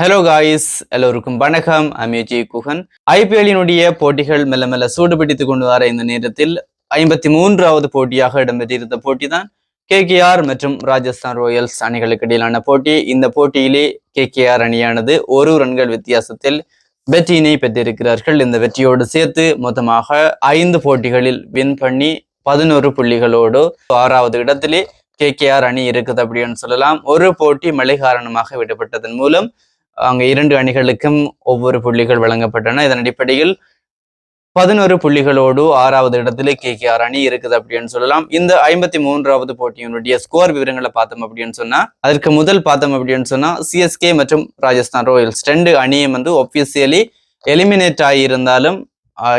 Hello guys எல்லோருக்கும் வணக்கம். அமேஜி குஹன் ஐபிஎல்லினுடைய போட்டிகள் மெல்ல மெல்ல சூடுபிடித்துக் கொண்டு வர இந்த நேரத்தில் ஐம்பத்தி மூன்றாவது போட்டியாக இடம்பெற்றிருந்த போட்டி தான் கேகேஆர் மற்றும் ராஜஸ்தான் ராயல்ஸ் அணிகளுக்கு இடையிலான போட்டி. இந்த போட்டியிலே கேகேஆர் அணியானது ஒரு ரன்கள் வித்தியாசத்தில் வெற்றியினை பெற்றிருக்கிறார்கள். இந்த வெற்றியோடு சேர்த்து மொத்தமாக ஐந்து போட்டிகளில் வின் பண்ணி பதினோரு புள்ளிகளோடு ஆறாவது இடத்திலே கேகேஆர் அணி இருக்குது அப்படின்னு சொல்லலாம். ஒரு போட்டி மழை காரணமாக விடப்பட்டதன் மூலம் அங்கே இரண்டு அணிகளுக்கும் ஒவ்வொரு புள்ளிகள் வழங்கப்பட்டன. இதன் அடிப்படையில் பதினோரு புள்ளிகளோடு ஆறாவது இடத்துல கே கே ஆர் அணி இருக்குது அப்படின்னு சொல்லலாம். இந்த ஐம்பத்தி மூன்றாவது போட்டியினுடைய ஸ்கோர் விவரங்களை பார்த்தோம் அப்படின்னு சொன்னா அதற்கு முதல் பார்த்தோம் அப்படின்னு சொன்னா சிஎஸ்கே மற்றும் ராஜஸ்தான் ராயல்ஸ் ரெண்டு அணியும் வந்து ஒபிசியலி எலிமினேட் ஆகியிருந்தாலும்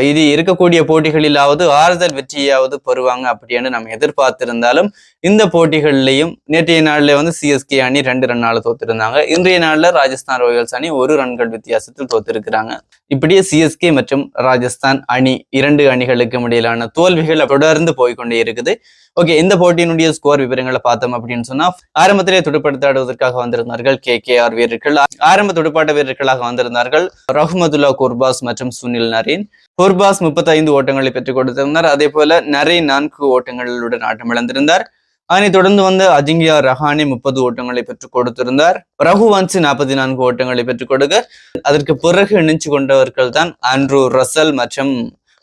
இது இருக்கக்கூடிய போட்டிகளிலாவது ஆறுதல் வெற்றியாவது பெறுவாங்க அப்படின்னு நம்ம எதிர்பார்த்திருந்தாலும் இந்த போட்டிகள்லையும் நேற்றைய நாளில் வந்து சிஎஸ்கே அணி ரெண்டு ரன்னால தோத்திருந்தாங்க. இன்றைய நாளில் ராஜஸ்தான் ராயல்ஸ் அணி ஒரு ரன்கள் வித்தியாசத்தில் தோத்திருக்கிறாங்க. இப்படியே சிஎஸ்கே மற்றும் ராஜஸ்தான் அணி இரண்டு அணிகளுக்கும் இடையிலான தோல்விகள் தொடர்ந்து போய்கொண்டே இருக்குது. ஓகே இந்த போட்டியினுடைய ஸ்கோர் விவரங்களை பார்த்தோம் அப்படின்னு சொன்னா ஆரம்பத்திலே துடுப்படுத்தாடுவதற்காக வந்திருந்தார்கள் கே கே ஆர் வீரர்கள். ஆரம்ப துடுப்பாட்ட வீரர்களாக வந்திருந்தார்கள் ரஹ்மதுல்லா குர்பாஸ் மற்றும் சுனில் நரீன். குர்பாஸ் முப்பத்தைந்து ஓட்டங்களை பெற்றுக் கொடுத்திருந்தார். அதே போல நரே நான்கு ஓட்டங்களுடன் ஆட்டம் இழந்திருந்தார். அதனைத் தொடர்ந்து வந்து அஜிங்கியா ரஹானி முப்பது ஓட்டங்களை பெற்றுக் கொடுத்திருந்தார். ரகுவன்சி நாற்பத்தி நான்கு ஓட்டங்களை பெற்றுக் கொடுக்க அதற்கு பிறகு இணைச்சு கொண்டவர்கள் தான் ஆண்ட்ரூ ரசல் மற்றும்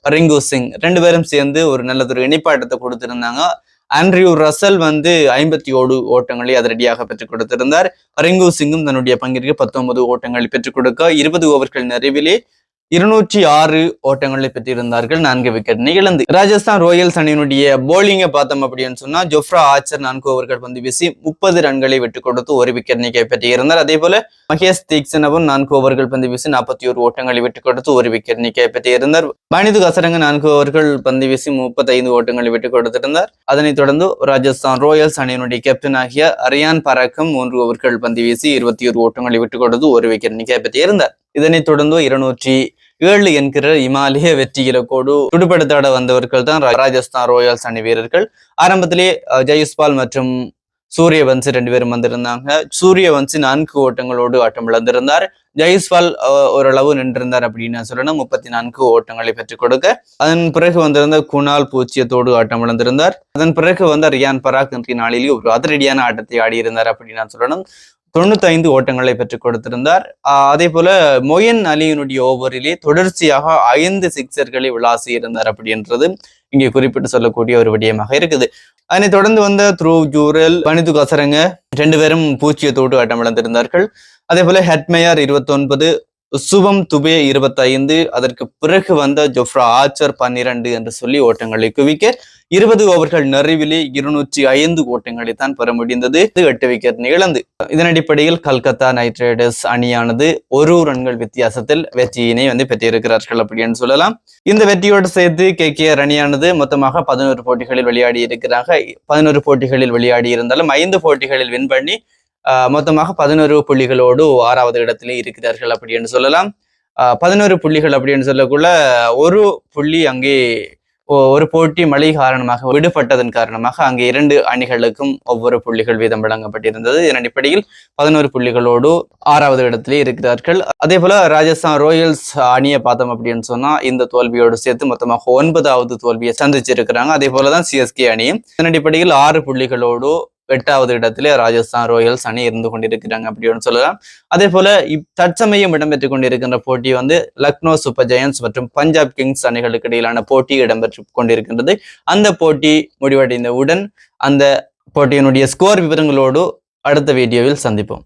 ரிங்கு சிங். ரெண்டு பேரும் சேர்ந்து ஒரு நல்லதொரு இணைப்பாட்டத்தை கொடுத்திருந்தாங்க. ஆண்ட்ரியூ ரசல் வந்து ஐம்பத்தி ஓடு ஓட்டங்களை அதிரடியாக பெற்றுக் கொடுத்திருந்தார். ரிங்கு சிங்கும் தன்னுடைய பங்கிற்கு பத்தொன்பது ஓட்டங்களை பெற்றுக் கொடுக்க இருபது ஓவர்கள் நிறைவிலே இருநூற்றி ஆறு ஓட்டங்களை பெற்றிருந்தார்கள் நான்கு விக்கெட் இழந்து. ராஜஸ்தான் ராயல்ஸ் அணியினுடைய போலிங்கை பார்த்தோம் அப்படின்னு சொன்னா ஜொஃப்ரா ஆச்சர் நான்கு ஓவர்கள் பந்து வீசி முப்பது ரன்களை விட்டு கொடுத்து ஒரு விக்கெட் நீக்கை பெற்றிருந்தார். அதே போல மகேஷ் தீக்ஷனவும் நான்கு ஓவர்கள் பந்து வீசி நாற்பத்தி ஒரு ஓட்டங்களை விட்டுக் கொடுத்து ஒரு விக்கெட் நீக்கை பெற்றிருந்தார். பனிது கசரங்க நான்கு ஓவர்கள் பந்து வீசி முப்பத்தைந்து ஓட்டங்களை விட்டுக் கொடுத்திருந்தார். அதனைத் தொடர்ந்து ராஜஸ்தான் ராயல்ஸ் அணியினுடைய கேப்டன் ஆகிய அரியான் பராக்கம் மூன்று ஓவர்கள் பந்து வீசி இருபத்தி ஒரு ஓட்டங்களை விட்டு கொடுத்து ஒரு விக்கெட் நீக்கை பெற்றிருந்தார். இதனைத் தொடர்ந்து இருநூற்றி ஏழு என்கிற இமாலய வெற்றி இலக்கோடு துடுப்படுத்தாட வந்தவர்கள் தான் ராஜஸ்தான் ராயல்ஸ் அணி வீரர்கள். ஆரம்பத்திலே ஜெயஸ்பால் மற்றும் சூரியவன்சி ரெண்டு பேரும் வந்திருந்தாங்க. சூரியவன்சி நான்கு ஓட்டங்களோடு ஆட்டம் இழந்திருந்தார் ஜெயஸ்வால் ஓரளவு நின்றிருந்தார் அப்படின்னு சொல்லணும். முப்பத்தி நான்கு ஓட்டங்களை பெற்றுக் கொடுக்க. அதன் பிறகு வந்திருந்த குணால் பூச்சியத்தோடு ஆட்டம் இழந்திருந்தார் அதன் பிறகு வந்து ரியான் பராக் இன்றைய நாளிலேயே ஒரு அதிரடியான ஆட்டத்தை ஆடியிருந்தார் அப்படின்னு நான் சொல்லணும். தொண்ணூத்தைந்து ஓட்டங்களை பெற்றுக் கொடுத்திருந்தார். அதே போல மொயன் அலியினுடைய ஓவரிலே தொடர்ச்சியாக ஐந்து சிக்சர்களை விளாசி இருந்தார் அப்படின்றது இங்கே குறிப்பிட்டு சொல்லக்கூடிய ஒரு விடயமாக இருக்குது. அதனை தொடர்ந்து வந்த த்ரூ ஜூரல் பனிது கசரங்க ரெண்டு பேரும் பூச்சியத்தோடு ஆட்டம் இழந்திருந்தார்கள். அதே போல ஹெட்மேயர் இருபத்தி ஒன்பது சுபம் துபே இருபத்தைந்து அதற்கு பிறகு வந்த ஜொஃப்ரா ஆச்சர் பன்னிரண்டு என்று சொல்லி ஓட்டங்களை குவிக்க இருபது ஓவர்கள் நிறைவிலே இருநூற்றி ஐந்து ஓட்டங்களை தான் பெற முடிந்தது. இது எட்டு விக்கெட் இழந்து இதன் அடிப்படையில் கல்கத்தா நைட் ரைடர்ஸ் அணியானது ஒரு ரன்கள் வித்தியாசத்தில் வெற்றியினை வந்து பெற்றிருக்கிறார்கள் அப்படின்னு சொல்லலாம். இந்த வெற்றியோடு சேர்த்து கே கே அணியானது மொத்தமாக பதினோரு போட்டிகளில் விளையாடி இருக்கிறாங்க பதினோரு போட்டிகளில் விளையாடி இருந்தாலும் ஐந்து போட்டிகளில் வின் பண்ணி மொத்தமாக பதினோரு புள்ளிகளோடு ஆறாவது இடத்திலே இருக்கிறார்கள் அப்படின்னு சொல்லலாம். பதினோரு புள்ளிகள் அப்படின்னு சொல்லக்குள்ள ஒரு புள்ளி அங்கே ஒரு போட்டி மழை காரணமாக விடுபட்டதன் காரணமாக அங்கே இரண்டு அணிகளுக்கும் ஒவ்வொரு புள்ளிகள் வீதம் வழங்கப்பட்டிருந்தது. இதன் அடிப்படையில் பதினோரு புள்ளிகளோடு ஆறாவது இடத்திலே இருக்கிறார்கள். அதே போல ராஜஸ்தான் ராயல்ஸ் அணியை பார்த்தோம் அப்படின்னு சொன்னா இந்த தோல்வியோடு சேர்த்து மொத்தமாக ஒன்பதாவது தோல்வியை சந்திச்சிருக்கிறாங்க. அதே போலதான் சிஎஸ்கே அணியும். இதன் அடிப்படையில் ஆறு புள்ளிகளோடு எட்டாவது இடத்திலே ராஜஸ்தான் ராயல்ஸ் அணி இருந்து கொண்டிருக்கிறாங்க அப்படின்னு சொல்லலாம். அதே போல இப் தற்சமயம் இடம்பெற்றுக் கொண்டிருக்கின்ற போட்டி வந்து லக்னோ சூப்பர் ஜெயன்ஸ் மற்றும் பஞ்சாப் கிங்ஸ் அணிகளுக்கு இடையிலான போட்டி இடம்பெற்று கொண்டிருக்கின்றது. அந்த போட்டி முடிவடைந்தவுடன் அந்த போட்டியினுடைய ஸ்கோர் விவரங்களோடு அடுத்த வீடியோவில் சந்திப்போம்.